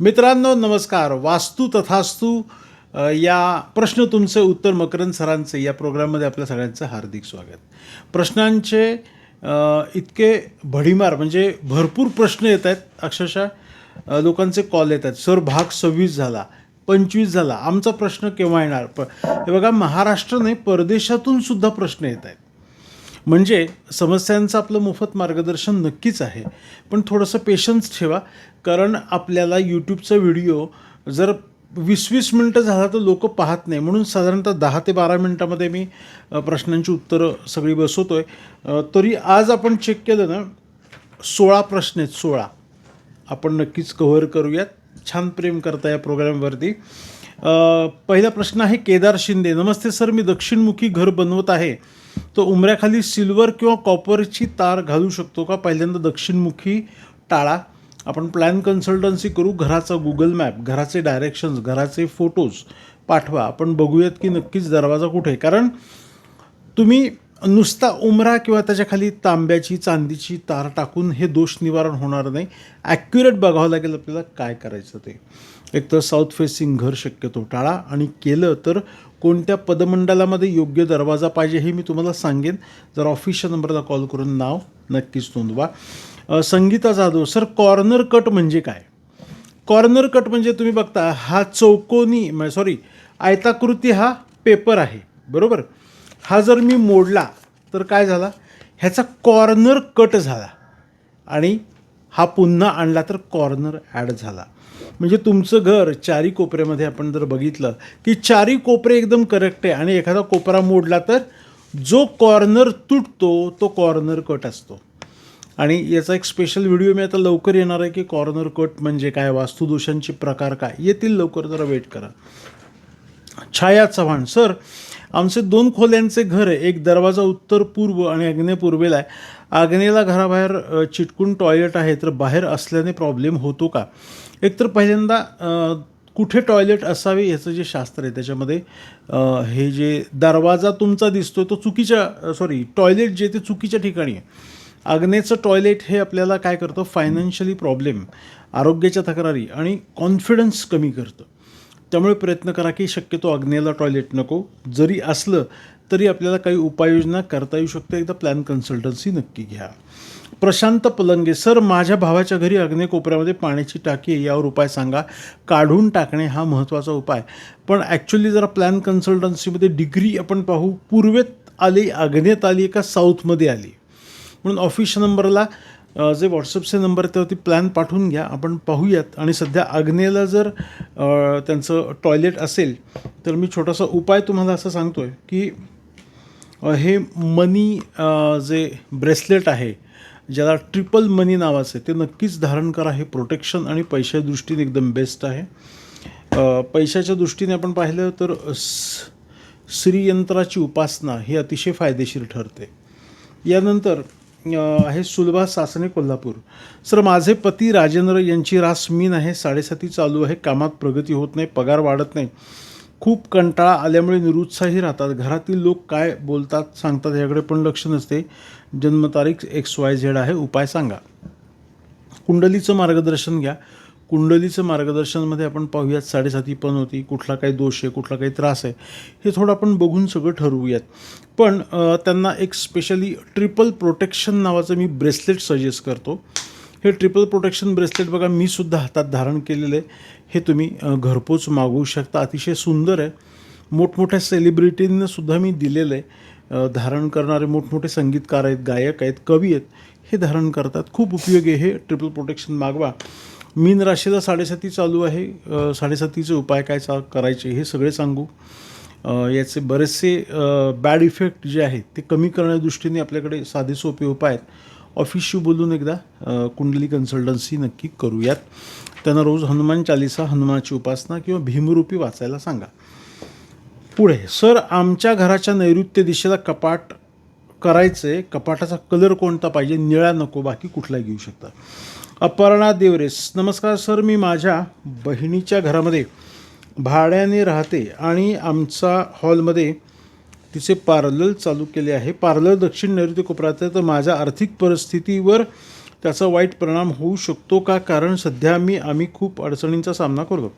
मित्रांनो नमस्कार. वास्तू तथास्तू या प्रश्न तुमचे उत्तर मकरंद सरांचे या प्रोग्राममध्ये आपल्या सगळ्यांचं हार्दिक स्वागत. प्रश्नांचे इतके भडीमार म्हणजे भरपूर प्रश्न येत आहेत. अक्षरशः लोकांचे कॉल येत आहेत. सर भाग सव्वीस झाला पंचवीस झाला आमचा प्रश्न केव्हा येणार? प हे बघा महाराष्ट्र नाही परदेशातून सुद्धा प्रश्न येत आहेत. म्हणजे समस्यांचं आपलं मोफत मार्गदर्शन नक्कीच आहे. पण थोडंसं पेशन्स ठेवा. कारण आपल्याला यूट्यूबचा व्हिडिओ जर वीस वीस मिनटं झाला तर लोक पाहत नाही. म्हणून साधारणतः दहा ते बारा मिनटामध्ये मी प्रश्नांची उत्तरं सगळी बसवतो आहे तरी आज आपण चेक केलं ना सोळा प्रश्न आहेत सोळा. आपण नक्कीच कव्हर करूयात. छान प्रेम करता या प्रोग्रामवरती पहिला प्रश्न आहे केदार शिंदे. नमस्ते सर मी दक्षिणमुखी घर बनवत आहे. तो उमऱ्याखाली सिल्वर किंवा कॉपरची तार घालू शकतो का? पहिल्यांदा दक्षिणमुखी टाळा. आपण प्लॅन कन्सल्टन्सी करू. घराचा गुगल मॅप घराचे डायरेक्शन्स घराचे फोटोज पाठवा. आपण बघूयात की नक्कीच दरवाजा कुठे आहे. कारण तुम्ही नुसता उमरा किंवा त्याच्याखाली तांब्याची चांदीची तार टाकून हे दोष निवारण होणार नाही. ॲक्युरेट बघावं लागेल आपल्याला काय करायचं ते. एक तर साऊथ फेसिंग घर शक्यतो टाळा. आणि केलं तर कोणत्या पदमंडलामध्ये योग्य दरवाजा पाहिजे हे मी तुम्हाला सांगेन. जर ऑफिसच्या नंबरला कॉल करून नाव नक्कीच नोंदवा. Sangeeta Jadhav sir corner cut म्हणजे काय? कॉर्नर कट म्हणजे तुम्ही बघता हा चौकोनी सॉरी आयताकृती हा पेपर आहे. बरोबर? हा जर मी मोडला तर काय झाला? ह्याचा कॉर्नर कट झाला. आणि हा पुन्हा आणला तर कॉर्नर ॲड झाला. म्हणजे तुमचं घर चारी कोपऱ्यामध्ये आपण जर बघितलं की चारी कोपरे एकदम करेक्ट आहे. आणि एखादा कोपरा मोडला तर जो कॉर्नर तुटतो तो कॉर्नर कट असतो. आणि याचा एक स्पेशल व्हिडिओ मी आता लवकर येणार आहे की कॉर्नर कट म्हणजे काय वास्तुदोषांचे प्रकार काय येतील लवकर जरा वेट करा. छाया चव्हाण सर आमचे दोन खोल्यांचे घर आहे. एक दरवाजा उत्तर पूर्व आणि अग्नेपूर्वेला आहे. आग्नेयला घराबाहेर चिटकून टॉयलेट आहे तर बाहेर असल्याने प्रॉब्लेम होतो का? एकतर पहिल्यांदा कुठे टॉयलेट असावे याचं जे शास्त्र आहे त्याच्यामध्ये हे जे दरवाजा तुमचा दिसतो तो चुकीच्या सॉरी टॉयलेट जे ते चुकीच्या ठिकाणी आहे. आग्नेचं टॉयलेट हे आपल्याला काय करतं? फायनान्शियली प्रॉब्लेम आरोग्याच्या तक्रारी आणि कॉन्फिडन्स कमी करतं. त्यामुळे प्रयत्न करा की शक्यतो आग्नेयला टॉयलेट नको. जरी असलं तरी आपल्याला काही उपाययोजना करता येऊ शकते. एकदा प्लॅन कन्सल्टन्सी नक्की घ्या. प्रशांत पलंगे सर माझ्या भावाच्या घरी अग्नेकोपऱ्यामध्ये पाण्याची टाकी आहे. यावर उपाय सांगा. काढून टाकणे हा महत्त्वाचा उपाय. पण ॲक्च्युली जरा प्लॅन कन्सल्टन्सीमध्ये डिग्री आपण पाहू. पूर्वेत आली अग्नेत आली का साऊथमध्ये आली. म्हणून ऑफिस नंबरला जे व्हॉट्सअपचे नंबर आहेत त्यावरती प्लॅन पाठवून घ्या. आपण पाहूयात. आणि सध्या अग्नेला जर त्यांचं टॉयलेट असेल तर मी छोटासा उपाय तुम्हाला असं सांगतो आहे की हे मनी जे ब्रेसलेट आहे ज्याला ट्रिपल मनी नावाचं आहे ते नक्कीच धारण करा. हे प्रोटेक्शन आणि पैशाच्या दृष्टीने एकदम बेस्ट आहे. पैशाच्या दृष्टीने आपण पाहिलं तर स- श्रीयंत्राची उपासना ही अतिशय फायदेशीर ठरते. यानंतर आहे सुलभा सासणे कोल्हापूर. सर माझे पती राजेंद्र यांची रास मीन आहे. साडेसाती चालू आहे. कामात प्रगती होत नाही. पगार वाढत नाही. खूप कंटाळा आल्यामुळे निरुत्साही राहतात. घरातील लोक काय बोलतात सांगतात याकडे पण लक्ष नसते. जन्मतारीख एक्स वाय झेड आहे. उपाय सांगा. कुंडलीचं मार्गदर्शन घ्या. कुंडलीचं मार्गदर्शनमध्ये आपण पाहूयात साडेसाती पण होती. कुठला काही दोष आहे कुठला काही त्रास आहे हे थोडं आपण बघून सगळं ठरवूयात. पण त्यांना एक स्पेशली ट्रिपल प्रोटेक्शन नावाचं मी ब्रेसलेट सजेस्ट करतो. हे ट्रिपल प्रोटेक्शन ब्रेसलेट बघा मी सुद्धा हातात धारण केलेलं आहे. हे तुम्ही घरपोच मागवू शकता. अतिशय सुंदर आहे. मोठमोठ्या सेलिब्रिटींना सुद्धा मी दिलेलं आहे. धारण करणारे मोठमोठे संगीतकार आहेत गायक आहेत कवी आहेत हे धारण करतात. खूप उपयोगी आहे हे ट्रिपल प्रोटेक्शन मागवा. मीन राशीला साडेसाती चालू आहे. साडेसातीचे उपाय काय चा करायचे हे सगळे सांगू. याचे बरेचसे बॅड इफेक्ट जे आहेत ते कमी करण्या दृष्टीने आपल्याकडे साधे सोपे उपाय आहेत. ऑफिसशी बोलून एकदा कुंडली कन्सल्टन्सी नक्की करूयात. त्यांना रोज हनुमान चालिसा हनुमानाची उपासना किंवा भीमरूपी वाचायला सांगा. पुढे सर आमच्या घराच्या नैऋत्य दिशेला कपाट करायचं आहे कपाटाचा कलर कोणता पाहिजे? निळा नको बाकी कुठला घेऊ शकता. अपर्णा देवरेस नमस्कार सर मी माझ्या बहिणीच्या घरामध्ये भाड्याने राहते आणि आमचा हॉलमध्ये तिचे पार्लर चालू केले आहे. पार्लर दक्षिण नैऋत्य कोपऱ्यात आहे तर माझ्या आर्थिक परिस्थितीवर त्याचा वाईट परिणाम होऊ शकतो का? कारण सध्या मी आम्ही खूप अडचणींचा सामना करतो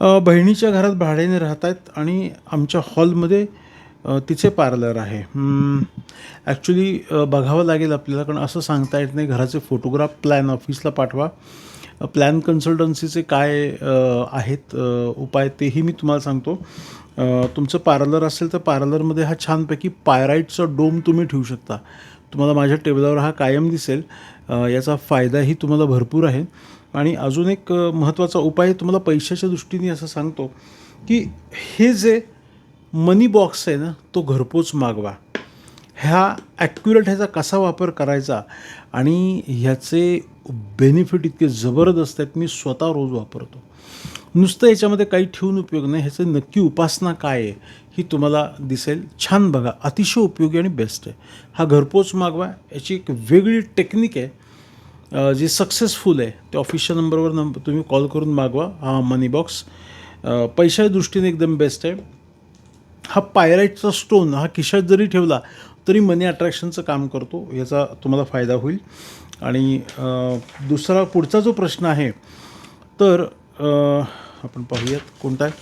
अ, बहिणीच्या घरात भाड्याने राहत आहेत आणि आमच्या हॉलमध्ये तिचे पार्लर आहे. ॲक्च्युली बघावं लागेल आपल्याला कारण असं सांगता येत नाही. घराचे फोटोग्राफ प्लॅन ऑफिसला पाठवा. प्लॅन कन्सल्टन्सीचे काय आहेत उपाय तेही मी तुम्हाला सांगतो. तुमचं पार्लर असेल तर पार्लरमध्ये हा छानपैकी पायराईटचा डोम तुम्ही ठेवू शकता. तुम्हाला माझ्या टेबलावर हा कायम दिसेल. याचा फायदाही तुम्हाला भरपूर आहे. आणि अजून एक महत्त्वाचा उपाय तुम्हाला पैशाच्या दृष्टीने असं सांगतो की हे जे मनी बॉक्स आहे ना तो घरपोच मागवा. ह्या ॲक्युरेट ह्याचा कसा वापर करायचा आणि ह्याचे बेनिफिट इतके जबरदस्त आहेत मी स्वतः रोज वापरतो. नुसतं याच्यामध्ये काही ठेवून उपयोग नाही. ह्याचं नक्की उपासना काय आहे ही तुम्हाला दिसेल. छान बघा अतिशय उपयोगी आणि बेस्ट आहे. हा घरपोच मागवा. याची एक वेगळी टेक्निक आहे. जी सक्सेसफुल आहे ते ऑफिशियल नंबरवर नंबर तुम्ही कॉल करून मागवा. हा मनी बॉक्स पैशाच्या दृष्टीने एकदम बेस्ट आहे. हा पायराईटचा स्टोन हा खिशात जरी ठेवला तरी मनी अट्रॅक्शनचं काम करतो. याचा तुम्हाला फायदा होईल. आणि दुसरा पुढचा जो प्रश्न आहे तर आपण पाहूयात. कोणता? आहे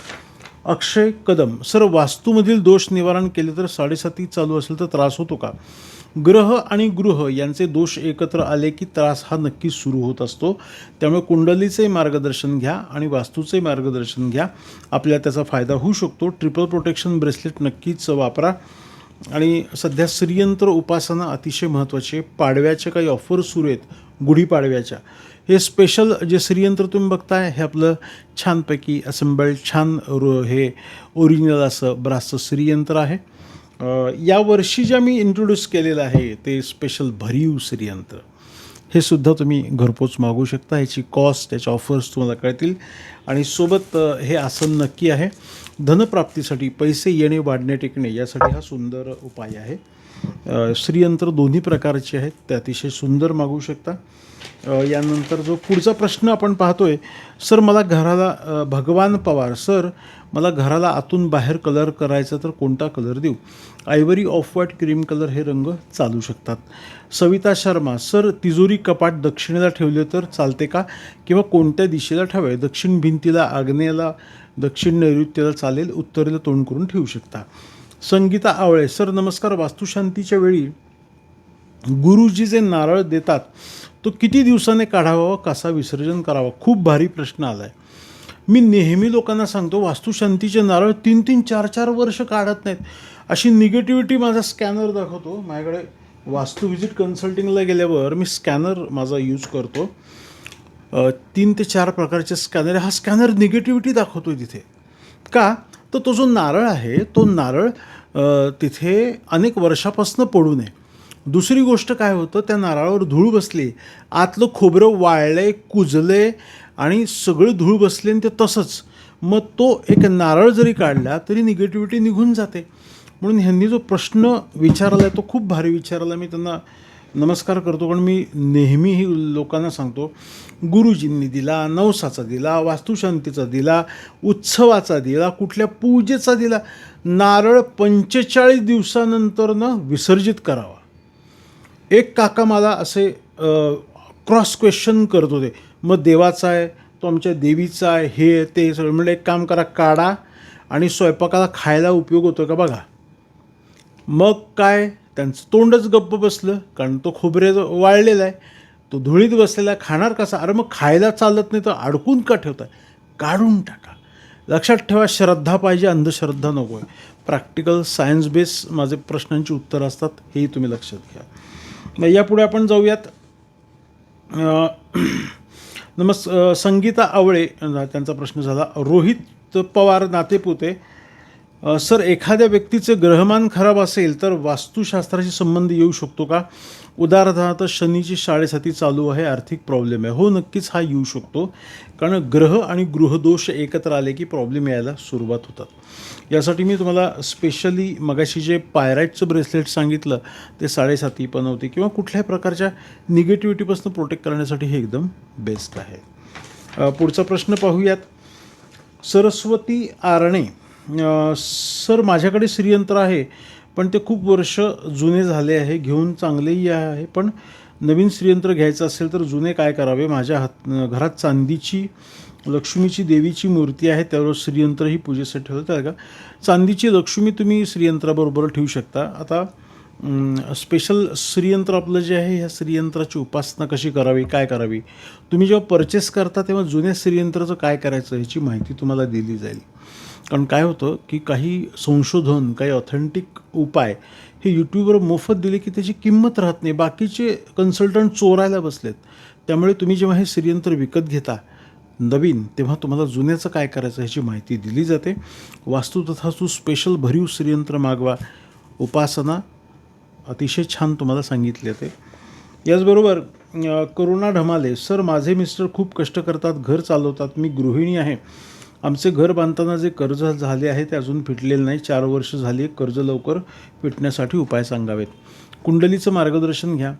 अक्षय कदम. सर वास्तूमधील दोष निवारण केले तर साडेसाती चालू असेल तर त्रास होतो का? ग्रह आणि गृह यांचे दोष एकत्र आले की त्रास हा नक्कीच सुरू होत असतो. त्यामुळे कुंडलीचे मार्गदर्शन घ्या आणि वास्तूचे मार्गदर्शन घ्या. आपल्याला त्याचा फायदा होऊ शकतो. ट्रिपल प्रोटेक्शन ब्रेसलेट नक्कीच वापरा. आणि सध्या श्रीयंत्र उपासना अतिशय महत्त्वाची आहे. पाडव्याच्या काही ऑफर सुरू आहेत. गुढीपाडव्याच्या. हे स्पेशल जे श्रीयंत्र तुम्ही बघताय हे आपलं छानपैकी असेंबल छान रो हे ओरिजिनल असं ब्रासचं श्रीयंत्र आहे. यावर्षी ज्या मी इंट्रोड्यूस केलेलं आहे ते स्पेशल भरीव श्रीयंत्र. हे सुद्धा तुम्ही घरपोच मागू शकता ह्याची कॉस्ट त्याच्या ऑफर्स तुम्हाला कळतील. आणि सोबत हे आसन नक्की आहे. धनप्राप्तीसाठी पैसे येणे वाढणे टिकणे यासाठी हा सुंदर उपाय आहे. श्रीयंत्र दोन्ही प्रकारचे आहेत ते अतिशय सुंदर मागू शकता. यानंतर जो पुढचा प्रश्न आपण पाहतोय सर मला घराला भगवान पवार सर मला घराला आतून बाहेर कलर करायचा तर कोणता कलर देऊ? Ivory off white cream colour हे रंग चालू शकतात. सविता शर्मा सर तिजोरी कपाट दक्षिणेला ठेवले तर चालते का? किंवा कोणत्या दिशेला ठेवावे? दक्षिण भिंतीला आग्नेयाला दक्षिण नैऋत्यला चालेल उत्तरेला तोंड करून ठेवू शकता. संगीता आवळे सर नमस्कार वास्तुशांतीच्या वेळी गुरुजी जे नारळ देतात. तो किती दिवसाने काढावा व कसा विसर्जन करावा? खूप भारी प्रश्न आला आहे मी नेहमी लोकांना सांगतो वास्तुशांतीचे नारळ तीन तीन चार चार वर्ष काढत नाहीत. अशी निगेटिव्हिटी माझा स्कॅनर दाखवतो. माझ्याकडे वास्तू व्हिजिट कन्सल्टिंगला गेल्यावर मी स्कॅनर माझा यूज करतो. तीन ते चार प्रकारचे स्कॅनर हा स्कॅनर निगेटिव्हिटी दाखवतोय तिथे. का? तर तो जो नारळ आहे तो नारळ तिथे अनेक वर्षापासून पडू नये. दुसरी गोष्ट काय होतं त्या नारळावर धूळ बसली. आतलं खोबरं वाळले कुजले आणि सगळं धूळ बसले आणि ते तसंच. मग तो एक नारळ जरी काढला तरी निगेटिव्हिटी निघून जाते. म्हणून ह्यांनी जो प्रश्न विचारला आहे तो खूप भारी विचारला मी त्यांना नमस्कार करतो कारण मी नेहमीही लोकांना सांगतो गुरुजींनी दिला नवसाचा दिला वास्तुशांतीचा दिला उत्सवाचा दिला कुठल्या पूजेचा दिला. नारळ पंचेचाळीस दिवसानंतरनं विसर्जित करावा. एक काका मला असे क्रॉस क्वेश्चन करत होते. मग देवाचा आहे तो आमच्या देवीचा आहे हे ते सगळं. म्हणलं एक काम करा काढा आणि स्वयंपाकाला खायला उपयोग होतो का बघा. मग काय त्यांचं तोंडच गप्प बसलं कारण तो खोबरे वाळलेला आहे. तो धुळीत बसलेला आहे खाणार कसा? अरे मग खायला चालत नाही तर अडकून का ठेवताय? काढून टाका. लक्षात ठेवा श्रद्धा पाहिजे अंधश्रद्धा नको आहे प्रॅक्टिकल सायन्स बेस माझे प्रश्नांची उत्तरं असतात हेही तुम्ही लक्षात घ्या. मग यापुढे आपण जाऊयात नमस् संगीता आवळे त्यांचा प्रश्न झाला रोहित पवार नातेपुते सर एखाद्या व्यक्तीचं ग्रहमान खराब असेल तर वास्तुशास्त्राशी संबंध येऊ शकतो का? उदाहरणार्थ शनीची शाळेसाठी चालू आहे आर्थिक प्रॉब्लेम आहे. हो नक्कीच हा येऊ शकतो. कारण ग्रह आणि गृहदोष एकत्र आले की प्रॉब्लेम यायला सुरुवात होतात. यासाठी मी तुम्हाला स्पेशली मगाशी जे पायराईटचं ब्रेसलेट सांगितलं ते साडेसाती पनवती किंवा कुठल्याही प्रकारच्या निगेटिव्हिटीपासून प्रोटेक्ट करण्यासाठी हे एकदम बेस्ट आहे. पुढचा प्रश्न पाहूयात. सरस्वती आरणे सर माझ्याकडे श्रीयंत्र आहे. पण ते खूप वर्ष जुने झाले आहे घेऊन चांगलेही आहे. पण नवीन श्रीयंत्र घ्यायचं असेल तर जुने काय करावे? माझ्या हात घरात चांदीची लक्ष्मीची देवीची मूर्ती आहे त्यावर श्रीयंत्र ही पूजेसाठी ठेवलं का चांदीची लक्ष्मी तुम्ही श्रीयंत्राबरोबर ठेवू शकता. आता स्पेशल श्रीयंत्र आपलं जे आहे ह्या श्रीयंत्राची उपासना कशी करावी? काय करावी? तुम्ही जेव्हा परचेस करता तेव्हा जुन्या श्रीयंत्राचं काय करायचं ह्याची माहिती तुम्हाला दिली जाईल. कारण काय होतं की काही संशोधन काही ऑथेंटिक उपाय हे यूट्यूबवर मोफत दिले की त्याची किंमत राहत नाही. बाकीचे कन्सल्टंट चोरायला बसलेत. त्यामुळे तुम्ही जेव्हा हे सिरियंत्र विकत घेता नवीन तेव्हा तुम्हाला जुन्याचं काय करायचं ह्याची माहिती दिली जाते. वास्तू तू स्पेशल भरीव श्रीयंत्र मागवा. उपासना अतिशय छान तुम्हाला सांगितले ते याचबरोबर करोना करुणा ढमाले. सर माझे मिस्टर खूप कष्ट करतात घर चालवतात मी गृहिणी आहे. आमचे घर बांधताना जे कर्ज झाले आहे ते अजून फिटलेलं नाही. चार वर्ष झाली कर्ज लवकर फिटण्यासाठी उपाय सांगावेत. कुंडलीचं मार्गदर्शन घ्या.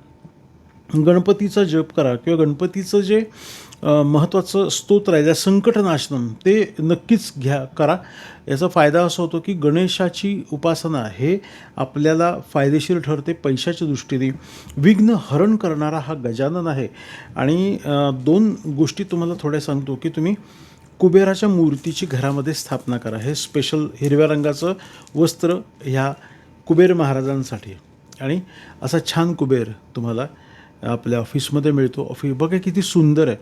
गणपतीचा जप करा किंवा गणपतीचं जे महत्त्वाचं स्तोत्र आहे ज्या संकटनाशनम ते नक्कीच घ्या करा. याचा फायदा असा होतो की गणेशाची उपासना हे आपल्याला फायदेशीर ठरते पैशाच्या दृष्टीने. विघ्न हरण करणारा हा गजानन आहे. आणि दोन गोष्टी तुम्हाला थोड्या सांगतो की तुम्ही कुबेराच्या मूर्तीची घरामध्ये स्थापना करा. हे स्पेशल हिरव्या रंगाचं वस्त्र ह्या कुबेर महाराजांसाठी आणि असा छान कुबेर तुम्हाला आपल्या ऑफिसमध्ये मिळतो. ऑफिस बघा किती सुंदर आहे.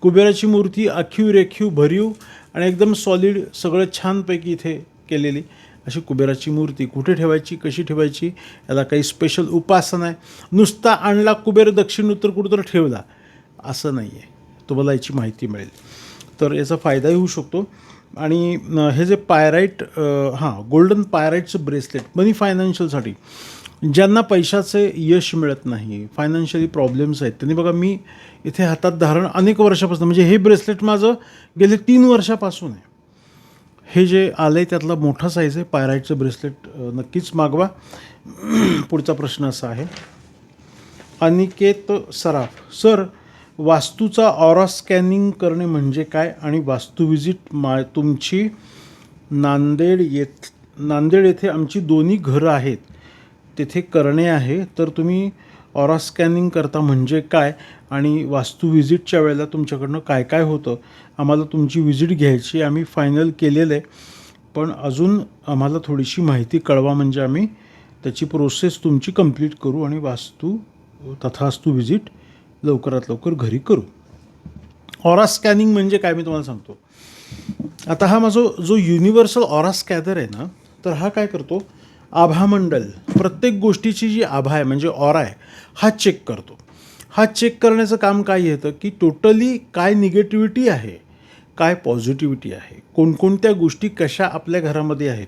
कुबेराची मूर्ती आखीव रेखीव भरीव आणि एकदम सॉलिड सगळं छानपैकी इथे केलेली अशी कुबेराची मूर्ती. कुठे ठेवायची कशी ठेवायची याला काही स्पेशल उपासना आहे. नुसता आणला कुबेर दक्षिण उत्तर कुठं ठेवला. असं नाही आहे तुम्हाला याची माहिती मिळेल. तर याचा फायदाही होऊ शकतो. आणि हे जे पायराईट हां गोल्डन पायराईटचं ब्रेसलेट मनी फायनान्शियलसाठी ज्यांना पैशाचे यश मिळत नाही फायनान्शियली प्रॉब्लेम्स आहेत त्यांनी बघा मी इथे हातात धारण अनेक वर्षापासून म्हणजे हे ब्रेसलेट माझं गेले तीन वर्षापासून आहे. हे जे आलं आहे त्यातला मोठा साईज आहे पायराईटचं ब्रेसलेट नक्कीच मागवा. पुढचा प्रश्न असा आहे. अनिकेत सराफ सर वास्तूचा ऑरा स्कॅनिंग करणे म्हणजे काय आणि वास्तू विजिट मा तुमची नांदेड येथ नांदेड येथे आमची दोन्ही घरं आहेत. तेथे करणे आहे. तर तुम्ही ऑरा स्कॅनिंग करता म्हणजे काय आणि वास्तू विजिटच्या वेळेला तुमच्याकडनं काय काय होतं? आम्हाला तुमची व्हिजिट घ्यायची आम्ही फायनल केलेलं. आहे पण अजून आम्हाला थोडीशी माहिती कळवा म्हणजे आम्ही त्याची प्रोसेस तुमची कंप्लीट करू आणि वास्तू तथास्तू विजिट लवकरात लवकर घरी करू. ऑरा स्कॅनिंग म्हणजे काय मी तुम्हाला सांगतो. आता हा माझा जो युनिव्हर्सल ऑरा स्कॅनर आहे ना तर हा काय करतो? आभामंडल प्रत्येक गोष्टीची जी आभा आहे म्हणजे ऑरा आहे हा चेक करतो. हा चेक करण्याचं काम काय येतं? की टोटली काय निगेटिव्हिटी आहे? काय पॉझिटिव्हिटी आहे? कोणकोणत्या गोष्टी कशा आपल्या घरामध्ये आहेत?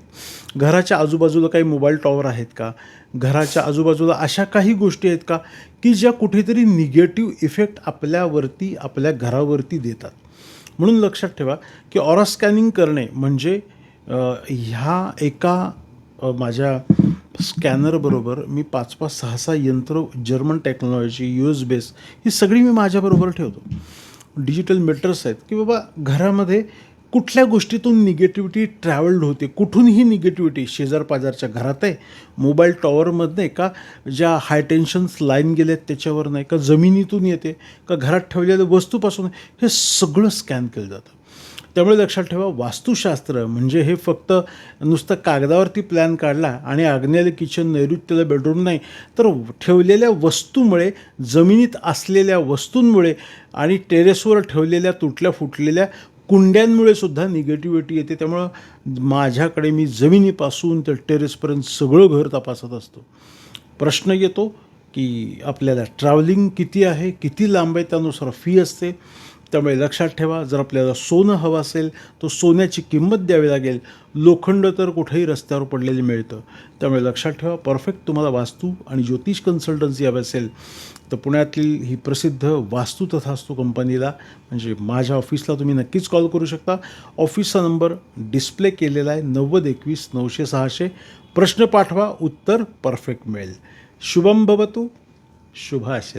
घराच्या आजूबाजूला काही मोबाईल टॉवर आहेत का? घराच्या आजूबाजूला अशा काही गोष्टी आहेत का? की ज्या कुठेतरी निगेटिव्ह इफेक्ट आपल्यावरती आपल्या घरावरती देतात. म्हणून लक्षात ठेवा की ऑरा स्कॅनिंग करणे म्हणजे ह्या एका माझ्या स्कॅनरबरोबर मी पाच पाच सहा सहा यंत्र German technology U S base ही सगळी मी माझ्याबरोबर ठेवतो. डिजिटल मीटर्स आहेत की बाबा घरामध्ये कुठल्या गोष्टीतून निगेटिव्हिटी ट्रॅव्हल्ड होते कुठूनही निगेटिव्हिटी शेजार पाजारच्या घरात आहे मोबाईल टॉवरमधनं आहे का ज्या हाय टेन्शन्स लाईन गेल्यात त्याच्यावर नाही का जमिनीतून येते का घरात ठेवलेल्या वस्तूपासून हे सगळं स्कॅन केलं जातं. त्यामुळे लक्षात ठेवा वास्तुशास्त्र म्हणजे हे फक्त नुसतं कागदावरती प्लॅन काढला आणि आग्नेय किचन नैऋत्यला बेडरूम नाही तर ठेवलेल्या वस्तूमुळे जमिनीत असलेल्या वस्तूंमुळे आणि टेरेसवर ठेवलेल्या तुटल्या फुटलेल्या कुंड्यांमुळे सुद्धा निगेटिव्हिटी येते. त्यामुळं माझ्याकडे मी जमिनीपासून तर टेरेसपर्यंत सगळं घर तपासत असतो. प्रश्न येतो की आपल्याला ट्रॅव्हलिंग किती आहे किती लांब आहे त्यानुसार फी असते. त्यामुळे लक्षात ठेवा जर आपल्याला सोनं हवं असेल तर सोन्याची किंमत द्यावी लागेल. लोखंड तर कुठेही रस्त्यावर पडलेले मिळतं. त्यामुळे लक्षात ठेवा परफेक्ट तुम्हाला वास्तू आणि ज्योतिष कन्सल्टन्सी हवी असेल तर पुण्यातील ही प्रसिद्ध वास्तू तथास्तू कंपनीला म्हणजे माझ्या ऑफिसला तुम्ही नक्कीच कॉल करू शकता. ऑफिसचा नंबर डिस्प्ले केलेला आहे नव्वद एकवीस नऊशे सहाशे. प्रश्न पाठवा उत्तर परफेक्ट मिळेल. শুভম ভবতু শুভাশে